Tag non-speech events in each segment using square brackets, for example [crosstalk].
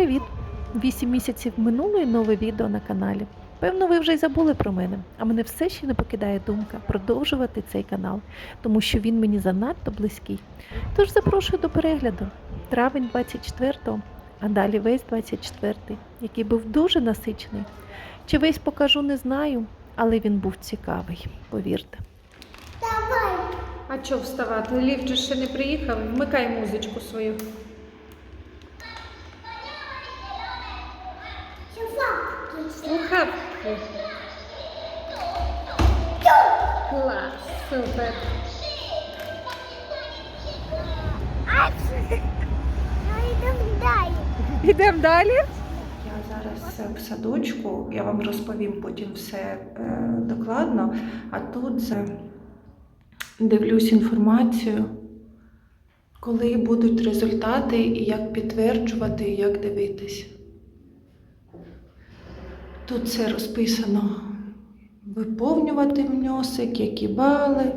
Привіт! Вісім місяців минуло і нове відео на каналі. Певно, ви вже й забули про мене, а мене все ще не покидає думка продовжувати цей канал, тому що він мені занадто близький. Тож запрошую до перегляду. Травень 24-го, а далі весь 24-й, який був дуже насичений. Чи весь покажу, не знаю, але він був цікавий, повірте. А чого вставати? Ліфт же ще не приїхав. Вмикай музичку свою. Слухавки. Клас, супер. Йдемо далі. Я зараз в садочку, я вам розповім потім все е, докладно. А тут е, дивлюсь інформацію, коли будуть результати і як підтверджувати, і як дивитись. Тут все розписано. Виповнювати внесок, які бали.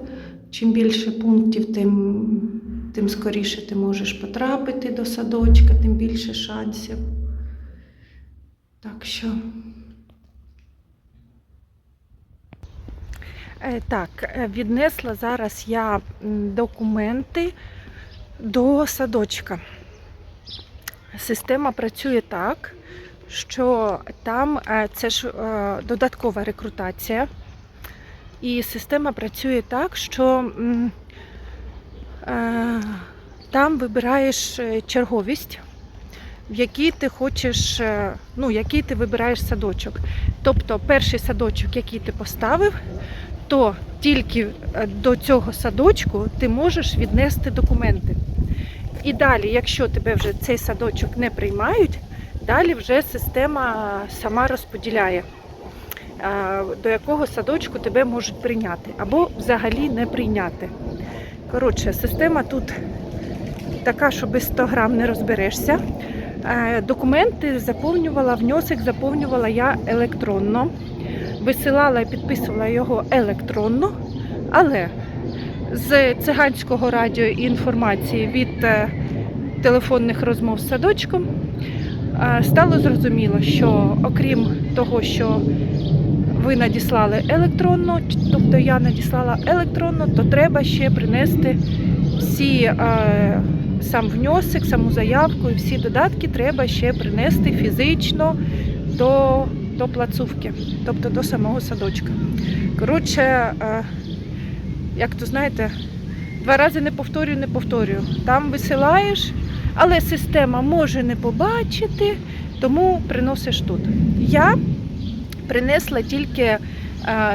Чим більше пунктів, тим, тим скоріше ти можеш потрапити до садочка, тим більше шансів. Так що Е, Так, е, віднесла зараз я документи до садочка. Система працює так, що там е, це ж е, додаткова рекрутація. І система працює так, що е, там вибираєш черговість, в якій ти хочеш, ну, який ти вибираєш садочок. Тобто перший садочок, який ти поставив, то тільки до цього садочку ти можеш віднести документи. І далі, якщо тебе вже цей садочок не приймають, далі вже система сама розподіляє, е, до якого садочку тебе можуть прийняти або взагалі не прийняти. Коротше, система тут така, що без 100 грам не розберешся. Е, Документи заповнювала, внесок заповнювала я електронно висилала і підписувала його електронно, але з циганського радіо і інформації від е, телефонних розмов з садочком е, стало зрозуміло, що окрім того, що ви надіслали електронно, тобто я надіслала електронно, то треба ще принести всі сам внесок, саму заявку і всі додатки треба ще принести фізично до, до плацувки, тобто до самого садочка. Коротше, як то знаєте, два рази не повторюю, не повторюю. Там висилаєш, але система може не побачити, тому приносиш тут. Я принесла тільки е,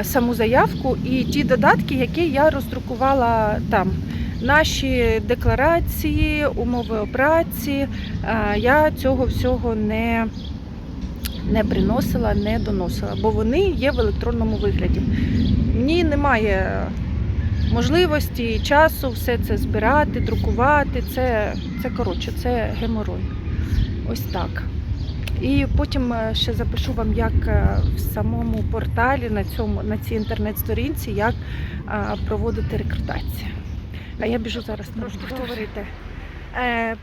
саму заявку і ті додатки, які я роздрукувала там. Наші декларації, умови операції, е, я цього всього не, не приносила, не доносила, бо вони є в електронному вигляді. Мені немає можливості часу все це збирати, друкувати. Це, це коротше, це геморой. Ось так. І потім е, ще запишу вам, як е, в самому порталі на цьому на цій інтернет-сторінці, як е, проводити рекрутацію. А я біжу зараз трошки говорити. Е,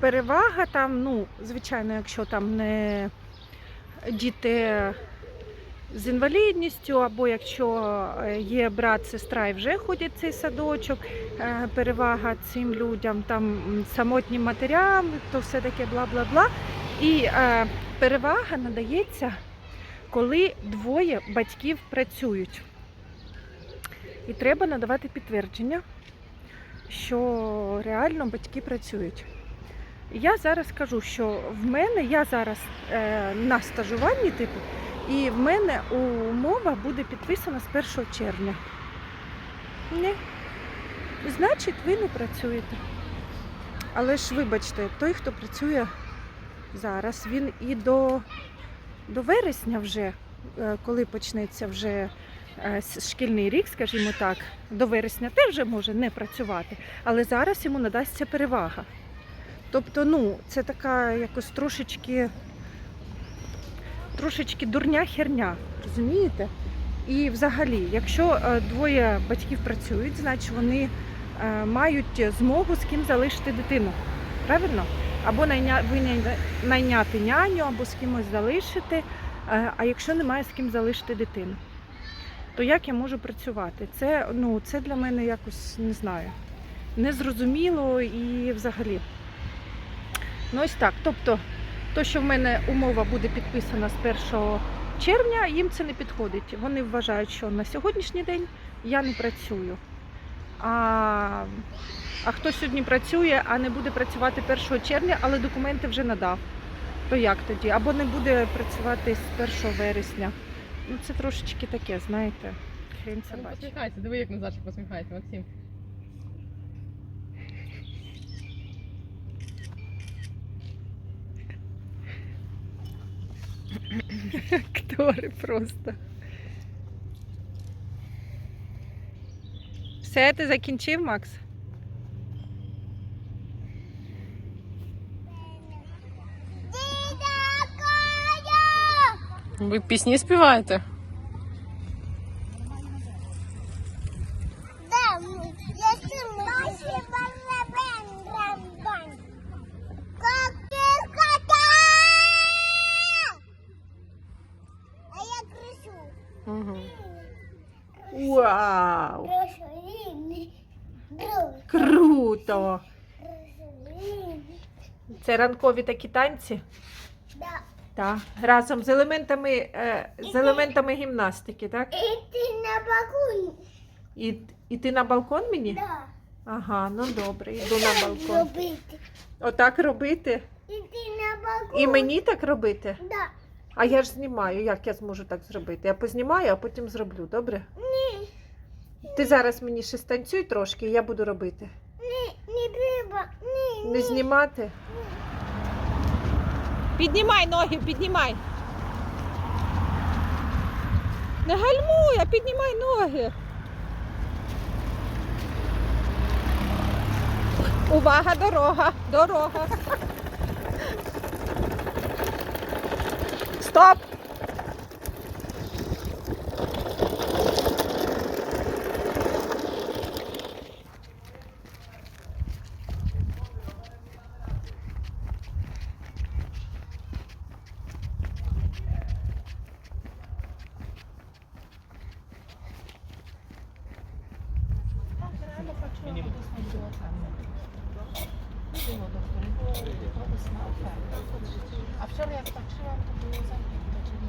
перевага там, ну, звичайно, якщо там не діти з інвалідністю, або якщо е, є брат, сестра і вже ходять цей садочок, е, перевага цим людям, там самотнім матерям, то все таке бла-бла-бла. І е, перевага надається, коли двоє батьків працюють. І треба надавати підтвердження, що реально батьки працюють. Я зараз кажу, що в мене я зараз е, на стажуванні, типу, і в мене умова буде підписана з 1 червня. Ні. Значить, ви не працюєте. Але ж вибачте, той, хто працює зараз, він і до, до вересня вже, е, коли почнеться вже е, шкільний рік, скажімо так, до вересня теж вже може не працювати, але зараз йому надасться перевага. Тобто, ну, це така якось трошечки, трошечки дурня херня, розумієте? І взагалі, якщо е, двоє батьків працюють, значить вони е, мають змогу з ким залишити дитину. Правильно? або найняти няню, або з кимось залишити. Е, А якщо немає з ким залишити дитину, то як я можу працювати? Це, ну, це для мене якось не знаю. Незрозуміло і взагалі. Ну ось так. Тобто, то, що в мене умова буде підписана з 1 червня, їм це не підходить. Вони вважають, що на сьогоднішній день я не працюю. А, а хто сьогодні працює, а не буде працювати 1 червня, але документи вже надав. То як тоді? Або не буде працювати з 1 вересня. Ну це трошечки таке, знаєте, хрень Ну, собача. Посміхайся, диви, як Назарчик посміхається, Максим. [laughs] Актори просто. Все, ти закінчив, Макс? Ви пісні співаєте? Це ранкові такі танці. Да. Так. Разом з елементами, е, з елементами гімнастики, так? І ти на балкон. І, і ти на балкон мені? Да. Ага, ну добре, йду на балкон. Робити. Отак робити? І ти на балкон. І мені так робити? Да. А я ж знімаю, як я зможу так зробити? Я познімаю, а потім зроблю, добре? Ні, Ти зараз мені ще станцюй трошки, і я буду робити. ні, не треба. Ні, Не ні. знімати. Піднімай ноги, піднімай. Не гальмуй, а піднімай ноги. Увага, дорога, дорога. Стоп!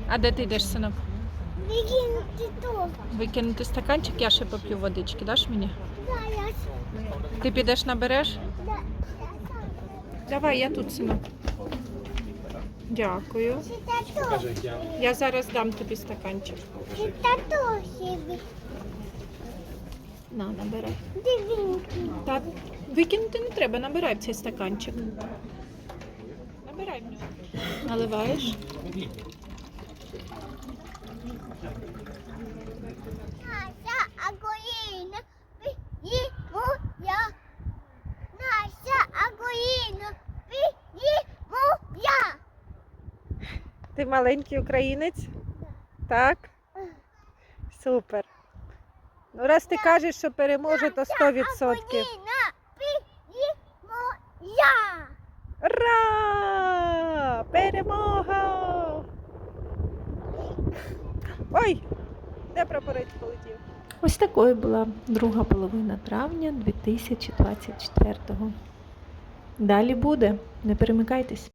А де ти йдеш, синок? Викинути тут. Викинути стаканчик, я ще поп'ю водички, даш мені? Да, я Ти підеш набереш? да. Давай, я тут, синок. Дякую. Я зараз дам тобі стаканчик. Чи тату собі? На, набирай. Дивінки. Та викинути не треба, набирай в цей стаканчик. Набирай в нього. Наливаєш. Ти маленький українець? Так? Супер. Ну, раз ти кажеш, що переможе, то 100%. Агоїна, їмо я. Ура! Перемога! Ой! Де прапорець полетів? Ось такою була друга половина травня 2024-го. Далі буде, не перемикайтесь.